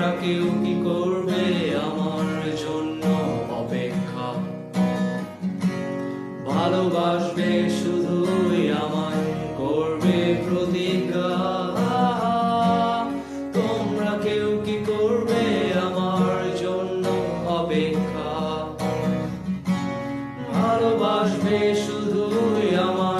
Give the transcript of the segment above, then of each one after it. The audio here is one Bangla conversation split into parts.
তোমরা কেউ কি করবে আমার জন্য অপেক্ষা? ভালোবাসবে শুধুই করবে প্রতিজ্ঞা। তোমরা কেউ কি করবে আমার জন্য অপেক্ষা? ভালোবাসবে শুধুই আমায়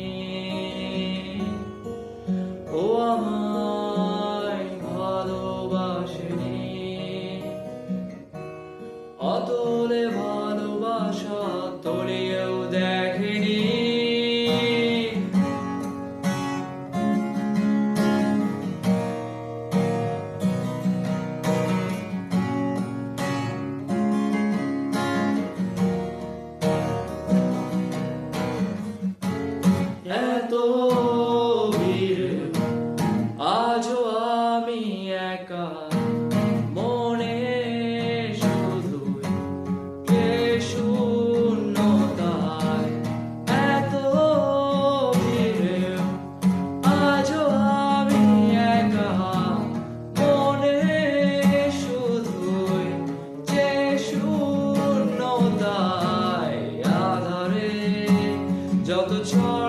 Delta Charlie.